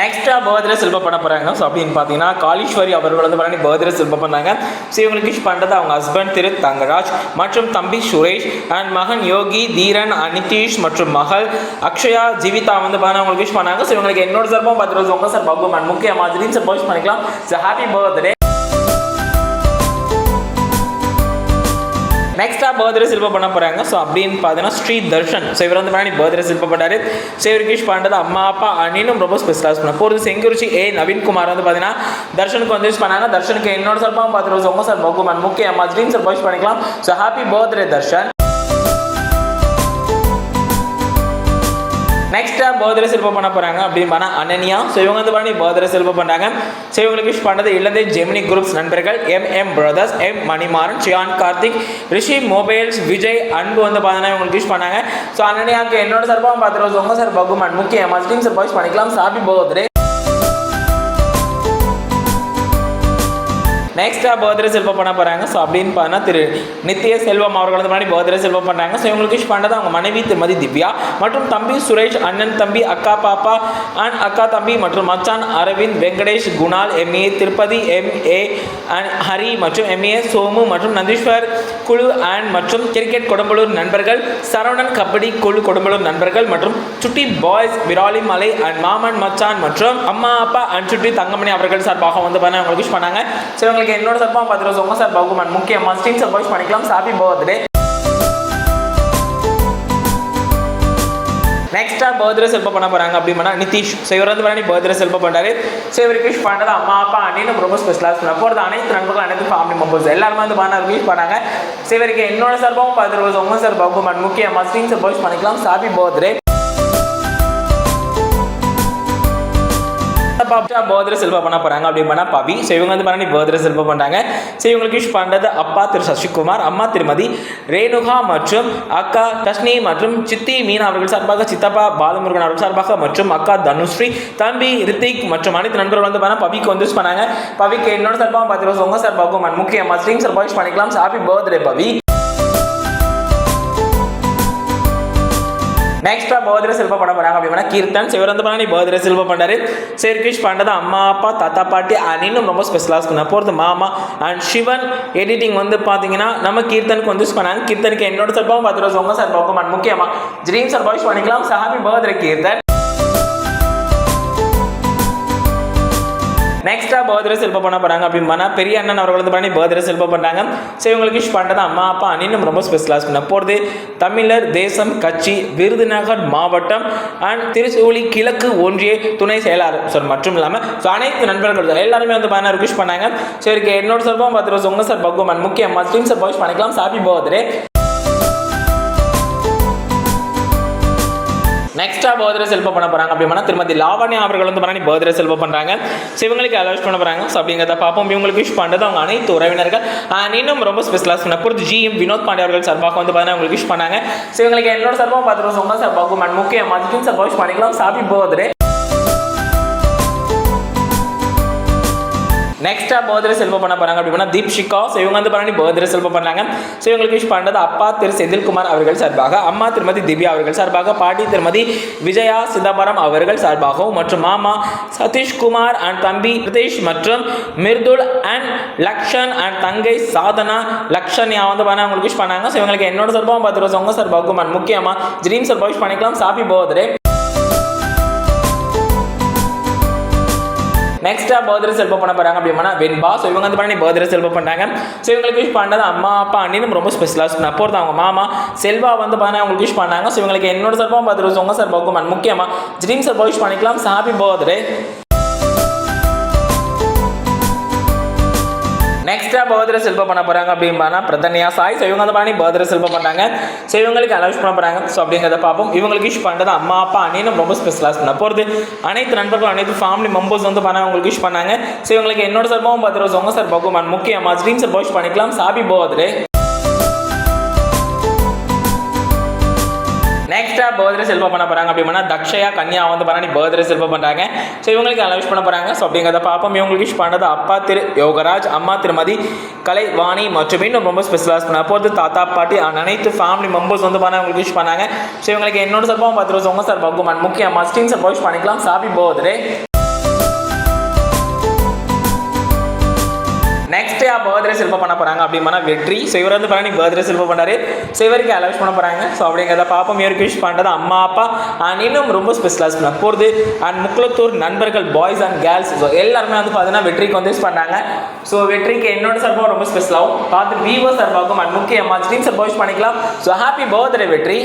நெக்ஸ்ட்டாக பர்த்டே செல்ப பண்ண போகிறாங்க ஸோ அப்படின்னு பார்த்தீங்கன்னா காலீஸ்வரி அவர்கள் வந்து பண்ணி பர்த்டே செல்ப பண்ணாங்க. ஸோ இவங்களுக்கு விஷ் பண்ணுறது அவங்க ஹஸ்பண்ட் திரு தங்கராஜ் மற்றும் தம்பி சுரேஷ் அண்ட் மகன் யோகி தீரன் அனிதீஷ் மற்றும் மகள் அக்ஷயா ஜீவிதா வந்து பண்ண அவங்களுக்கு விஷ் பண்ணாங்க. ஸோ இவங்களுக்கு என்னோட சார்பாக பத்து ரோஸ் உங்க சார் பகுமான் முக்கிய மாதிரி சப்போஸ் பண்ணிக்கலாம். ஸோ ஹாப்பி பர்த்டே பர்த்டே சில்ப பண்ண போறாங்க. ஸோ அப்படின்னு பார்த்தீங்கன்னா ஸ்ரீ தர்ஷன். ஸோ இவர் வந்து பண்ணி பர்த்டே சில்ப பண்ணார் ஸோ பாண்டது அம்மா அப்பா அணினும் ரொம்ப ஸ்பெஷலாக பண்ண போகிறது செங்குருச்சி ஏ. நவீன்குமார் வந்து பார்த்தீங்கன்னா தர்ஷனுக்கு வந்து யூஸ் பண்ணாங்க. தர்ஷனுக்கு என்னோட சார்பாக பார்த்துருவோம் சார் பகுமான் முக்கிய அம்மா ட்ரீம் சார் விஷ் பண்ணிக்கலாம். So happy birthday Darshan. நெக்ஸ்ட்டாக பர்த்டே செல்ப பண்ண போகிறாங்க அப்படின்னு பண்ணால் அனன்யா. ஸோ இவங்க வந்து பண்ணி பர்த்டே செல்ப பண்ணாங்க ஸோ இவங்களுக்கு விஷ் பண்ணது இளந்தை ஜெமினி குரூப்ஸ் நண்பர்கள் M M brothers M Manimaran Chiyaan Karthik Rishi mobiles Vijay Anbu வந்து பார்த்தீங்கன்னா இவங்களுக்கு விஷ் பண்ணாங்க. ஸோ அனன்யாவுக்கு என்னோட சார்பாக பார்த்துருவோம் உங்கள் சார் பகுமான் முக்கிய மஸ்டிங் சார் பண்ணிக்கலாம். சாப்பி பர்த்டே நெக்ஸ்ட்டாக பர்த்டே செல்வம் பண்ண போகிறாங்க ஸோ அப்படின்னு பார்த்தா திரு நித்திய செல்வம் அவர்கள் வந்து முன்னாடி பர்த்டே செல்வம் பண்ணாங்க ஸோ இவங்களுக்கு விஷ் பண்ணது அவங்க மனைவி திருமதி திவ்யா மற்றும் தம்பி சுரேஷ் அண்ணன் தம்பி அக்கா பாப்பா அண்ட் அக்கா தம்பி மற்றும் மச்சான் Aravind Venkatesh Kunal MA Tirupati MA and Hari மற்றும் எம்ஏ சோமு மற்றும் நந்தீஸ்வர் குழு அண்ட் மற்றும் கிரிக்கெட் கொடும்பலூர் நண்பர்கள் சரவணன் கபடி குழு கொடும்பலூர் நண்பர்கள் மற்றும் சுட்டி பாய்ஸ் விராலி மலை அண்ட் மாமன் மச்சான் மற்றும் அம்மா அப்பா அண்ட் சுட்டி தங்கமணி அவர்கள் சார்பாக வந்து பண்ண அவங்களுக்கு விஷ் பண்ணாங்க. ஸோ உங்களுக்கு என்னோட சார்பாக பத்து ரோஸ் உங்க சார் பகுமான் முக்கிய ஸ்டீம் சார் பண்ணிக்கலாம். ஹாப்பி பர்த்டே நெக்ஸ்டா பர்த்டே செல்ப பண்ண போறாங்க அப்படின்னா நிதிஷ். ஸோ இவர் வந்து பண்ணி பர்த்டே செல்ப பண்றாரு. ஸோ இவருக்கு விஷ் பண்ணது அம்மா அப்பா அண்ணின்னு ரொம்ப ஸ்பெஷலாக பண்ண போகிறது அனைத்து நண்பர்கள் அனைத்து ஃபேமிலி மெம்பர்ஸ் எல்லாருமே வந்து பண்ண விஷ் பண்ணாங்க. ஸோ இவருக்கு என்னோட சார்பாகவும் பத்து ரோஸ் உங்க சார் பகுமான் முக்கிய மஸ்டிங் சார் பண்ணிக்கலாம். ஹாப்பி பர்த்டே பாப்டா பர்த்டே செல்வா பண்ண போறாங்க அப்படி பண்ணா பவி ஸோ இவங்க வந்து பண்ணி பர்த்டே செல்வா பண்றாங்க. ஸோ இவங்களுக்கு விஷ் பண்றது அப்பா திரு சசிகுமார் அம்மா திருமதி ரேணுகா மற்றும் அக்கா தஷ்னி மற்றும் சித்தி மீனா அவர்கள் சார்பாக சித்தப்பா பாலமுருகன் அவர்கள் சார்பாக மற்றும் அக்கா தனுஸ்ரீ தம்பி ரித்திக் மற்றும் அனைத்து நண்பர்கள் வந்து பண்ணா பவிக்கு வந்து பண்ணாங்க பவிக்கு என்னோட சார்பாக பத்து ரோஸ் உங்க சார்பாகவும் முக்கியமா ஸ்ட்ரீம் சார்பாக விஷ் பண்ணிக்கலாம். ஹாப்பி பர்த்டே பவி நெக்ஸ்டா போதிர சில்ப பண்ண போறாங்க அப்படின்னா கீர்த்தன் சிவரந்த பண்ணி போதிர சில்ப பண்ணாரு சேர்கிஷ் பண்ணது அம்மா அப்பா தாத்தா பாட்டி அனினும் ரொம்ப ஸ்பெஷலாக பண்ண போகிறது மாமா அண்ட் சிவன் எடிட்டிங் வந்து பார்த்தீங்கன்னா நம்ம கீர்த்தனுக்கு வந்து பண்ணாங்க கீர்த்தனுக்கு என்னோட சார்பாகவும் பத்து ரோஸ் உங்க சார் பார்க்கும் முக்கியமா ட்ரீம் சார் பண்ணிக்கலாம். Happy birthday Keerthan. நெக்ஸ்டா பர்த்டே செல்ப பண்ண போறாங்க அப்படின்னு பெரிய அண்ணன் அவர்கள் வந்து பண்ணி பர்த்டே செல்ப பண்ணாங்க ஸோ இவங்களுக்கு விஷ் பண்ணுறது அம்மா அப்பா அண்ணனும் ரொம்ப ஸ்பெஷலாக பண்ண போகிறது தமிழர் தேசம் கட்சி விருதுநகர் மாவட்டம் அண்ட் திருச்சூலி கிழக்கு ஒன்றிய துணை செயலாளர். சார் மற்றும் இல்லாமல் ஸோ அனைத்து நண்பர்கள் எல்லாருமே வந்து பண்ண விஷ் பண்ணாங்க. சரி என்னோட சார்பாக பத்து ரோஸ் உங்க சார் பகுமான் முக்கிய மஸ்லிம் சார் விஷ் பண்ணிக்கலாம். சாப்பி பர்த்டே நெக்ஸ்டா பர்த்டே செல்ப பண்ண போறாங்க. அப்படின்னா திருமதி லாவண்யா அவர்கள் வந்து பண்ணி பர்த்டே செல்ப பண்றாங்க. ஸோ இவங்களுக்கு அலோஸ் பண்ண போறாங்க. ஸோ அப்படிங்கிறத பார்ப்போம். இவங்களுக்கு விஷ் பண்ணுறது அவங்க அனைத்து உறவினர்கள். அண்ட் இன்னும் ரொம்ப ஸ்பெஷலாக சொன்ன பொறுத்து ஜிஎம் வினோத் பாண்டே அவர்கள் சார்பாக வந்து பார்த்தீங்கன்னா உங்களுக்கு விஷ் பண்ணாங்க. ஸோ இவங்களுக்கு என்னோட சார்பாக பார்த்துருவோம் ரோஸ் உங்க சார்பாகும் அண்ட் முக்கிய மதிக்கும் சார்பாக விஷ் பண்ணிக்கலாம். சாப்பி பர்த்டே நெக்ஸ்டா பர்த்டே செல்வ பண்ண போறாங்க அப்படின்னா தீப்ஷிகா. ஸோ இவங்க வந்து பண்ணி பர்த்டே செல்வ பண்ணாங்க ஸோ இவங்களுக்கு விஷ் பண்ணுறது அப்பா திரு செந்தில்குமார் அவர்கள் சார்பாக அம்மா திருமதி திவ்யா அவர்கள் சார்பாக பாட்டி திருமதி விஜயா சிதம்பரம் அவர்கள் சார்பாகவும் மற்றும் மாமா சதீஷ்குமார் அண்ட் தம்பி ரிதேஷ் மற்றும் மிர்துல் அண்ட் லக்ஷன் அண்ட் தங்கை சாதனா லக்ஷன் வந்து பண்ண அவங்களுக்கு விஷ் பண்ணாங்க. ஸோ இவங்களுக்கு என்னோட சார்பாகவும் பார்த்துருவோம். ரோஸ் உங்க சார்பாகவும் அண்ட் முக்கியமாக ட்ரீம் சார்பாக விஷ் பண்ணிக்கலாம் சாப்பி பர்த்டே நெக்ஸ்டா பர்த்டே செல்ப பண்ண போறாங்க அப்படின்னா வெண்பா ஸோ இவங்க வந்து பண்ணி பர்த்டே செல்ப பண்ணாங்க ஸோ இவங்களுக்கு விஷ் பண்ணது அம்மா அப்பா அண்ணின்னு ரொம்ப ஸ்பெஷலாக சொன்ன போகிறது அவங்க மாமா செல்வா வந்து பார்த்தா அவங்களுக்கு விஷ் பண்ணாங்க. ஸோ இவங்களுக்கு என்னோட சார்பாக பர்த்டே உங்க சார் முக்கியமாக ட்ரீம் சார் விஷ் பண்ணிக்கலாம். ஹாப்பி பர்த்டே நெக்ஸ்டா பர்த்டே செல்ப பண்ண போறாங்க அப்படின்னா பிரதன்யா சாய் ஸோ இவங்க வந்து பண்ணி பர்த்டே செல்ப பண்ணாங்க ஸோ இவங்களுக்கு அலௌஸ் பண்ண போறாங்க. ஸோ அப்படிங்கிறத பார்ப்போம். இவங்களுக்கு விஷ் பண்ணுறது அம்மா அப்பா அண்ணனும் ரொம்ப ஸ்பெஷலாக பண்ண போகிறது அனைத்து நண்பர்கள் அனைத்து ஃபேமிலி மெம்பர்ஸ் வந்து பண்ண அவங்களுக்கு விஷ் பண்ணாங்க. ஸோ இவங்களுக்கு என்னோட சார்பாகவும் பர்த்டே உங்க சார் பகுமான் முக்கியமாக ட்ரீம் சார் பண்ணிக்கலாம். சாபி பர்த்டே. நெக்ஸ்ட்டாக பர்த்டே செல்வம் பண்ண போகிறாங்க அப்படின்னா தக்ஷயா கன்யா வந்து பண்ணி பர்த்டே செல்வம் பண்ணுறாங்க ஸோ இவங்களுக்கு நல்லா விஷ் பண்ண போகிறாங்க ஸோ அப்படிங்கிறத பார்ப்போம். இவங்களுக்கு விஷ் பண்ணது அப்பா திரு யோகராஜ் அம்மா திருமதி கலைவாணி மற்றும் இன்னும் ரொம்ப ஸ்பெஷலாக பண்ண போது தாத்தா பாட்டி அனைத்து ஃபேமிலி மெம்பர்ஸ் வந்து பண்ண உங்களுக்கு விஷ் பண்ணாங்க. ஸோ இவங்களுக்கு என்னோட சார்பாகவும் பத்து ரூபா உங்கள் சார் பகுமான் முக்கியமாக ஸ்டீம் சப்போஸ் விஷ் பண்ணிக்கலாம் happy birthday next day birthday செல்ஃபா பண்ண போறாங்க அப்படின்னா வெற்றி. ஸோ இவர் வந்து பண்ணி பர்த்டே செல்ஃபா பண்ணாரு ஸோ இவருக்கு அலவுஸ் பண்ண போறாங்க. ஸோ அப்படிங்கிறத பாப்போம். இவருக்கு விஷ் பண்ணுறது அம்மா அப்பா அண்ட் இன்னும் ரொம்ப ஸ்பெஷலாக பண்ண போகிறது அண்ட் முக்குளத்தூர் நண்பர்கள் பாய்ஸ் அண்ட் கேர்ள்ஸ் ஸோ எல்லாருமே வந்து பார்த்தீங்கன்னா வெற்றிக்கு வந்து விஷ் பண்ணாங்க ஸோ வெற்றிக்கு என்னோட சார்பாக ரொம்ப ஸ்பெஷலாகவும் பார்த்து விவோ சார்பாகவும் அண்ட் முக்கியமாக ஸ்டீம் சார்பாக விஷ் பண்ணிக்கலாம். ஸோ ஹாப்பி பர்த்டே வெற்றி.